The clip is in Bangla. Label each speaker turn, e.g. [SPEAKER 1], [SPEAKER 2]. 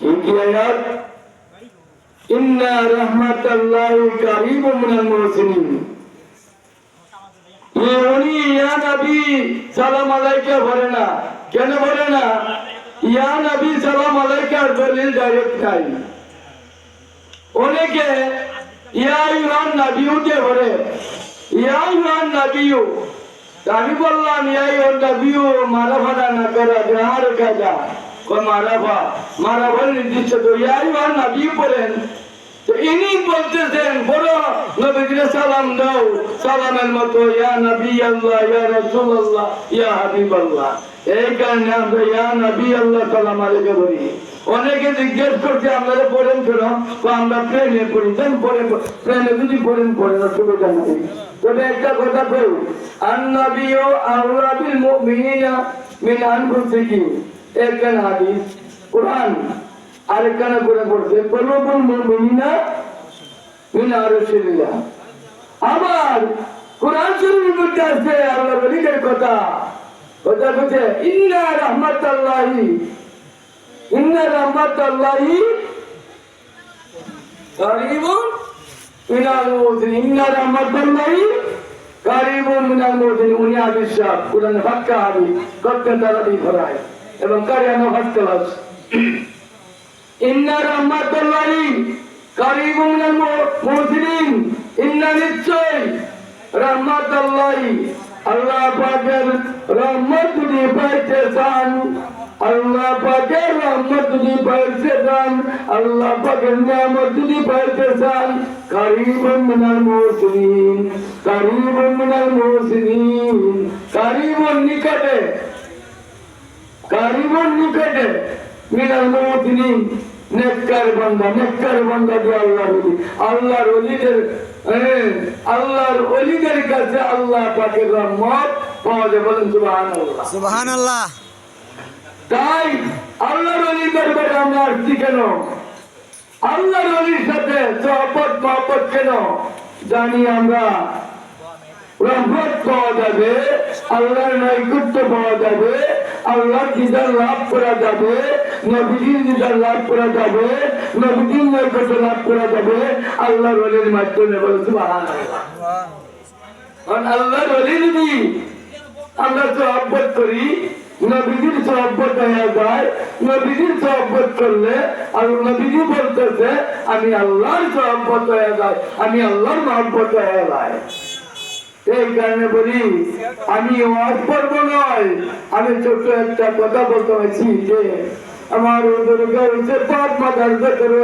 [SPEAKER 1] কি আয়াত ইন্না রাহমাতাল্লাহি কারীবুম বলে না। কেন না? ইয়া আমি বললাম, ইয়া ইউহান নবীউ মারাফাটা না করে গ্রাহার কাজা কো মারাফা মারাফার নির্দিষ্ট ইয়া ইউহান নবীউ বলেন, তো ইনি বলতেছেন, বড় নবীকে সালাম দাও, সালামের মতো, ইয়া নবী আল্লাহ, ইয়া রাসূলুল্লাহ, ইয়া হাবিবাল্লাহ। এই কারণে আমরা, ইয়া নবী আল্লাহ, সালাম আলাইকে বলি। অনেকে জিজ্ঞেস করছে, আপনারা পড়েন কেন? আমরা প্লেনে পড়ি। দেন পড়ে প্লেনে যদি পড়েন পড়েন অসুবিধা নেই তবে একটা কথা কই আন্নাবিও আউলা বিল মুমিনিনা মিন আনফুসিহিম। একান হাদিস, কোরআন, আরেকখানা করে পড়ছে কলবুল মুমিনিনা মিন আরশিল্লাহ আবার কোরআন শরীফের মধ্যে আছে কথা। কথা বলছে, ইন্না রাহমাতাল্লাহি ইন্না রাহমাতাল্লাহি কারিবুন মিনাল মুহসিন ইন্না মিনাল উনি আবিশাব কোরআন ফাক্কা হাবি কত্তেন তারাবি ফরায় এবং কারিয়ানো হাসকালাস ইন্না রাহমাতুল্লাহি কারীবুম মিনাল মুহসিনিন ইন্না নিশ্চয় রাহমাতুল্লাহি, আল্লাহ পাকের রহমত যদি পাইতে চান, আল্লাহ পাকের রহমত যদি পাইতে চান, আল্লাহ পাকের নিয়ামত যদি পাইতে চান কারীবুম মিনাল মুহসিনিন কারীবুম মিনাল মুহসিনিন কারীবুন নিকটে কারিবন নিকটে মিনাল মুহসিনিন নেককার বান্দা নেককার বান্দা যে আল্লাহ বলি আল্লাহর ওলিদের আল্লাহর ওলিদের কাছে আল্লাহ পাকের রহমত পাওয়া যায় বলেন সুবহানাল্লাহ।
[SPEAKER 2] সুবহান
[SPEAKER 1] তাই আল্লাহর দরবারে আমরা আসছি কেন? আল্লাহর সাথে মহব্বত কেন? জানি আমরা রহমত পাওয়া যাবে আল্লাহর নৈকুট্য পাওয়া যাবে আল্লাহর দিদার লাভ করা যাবে, নবীজির দিদার লাভ করা যাবে, নবীজির নৈকুট্য লাভ করা যাবে, আল্লাহর অলির মাধ্যমে বলে সুবহানাল্লাহ। কারণ আল্লাহর অলি যদি আমরা সহব্বত করি, নবীজির সহব্বত হয়ে যায়, নবীজির সহব্বত করলে আর নবীজি বলতেছে, আমি আল্লাহর সহব্বত হয়ে যায় আমি আল্লাহর মহব্বত হয়ে যায় এই কারণে বলি, আমি করব নয়, আমি ছোট্ট একটা কথা বলতে পারছি যে, আমার ওদেরকে হচ্ছে ভেতরে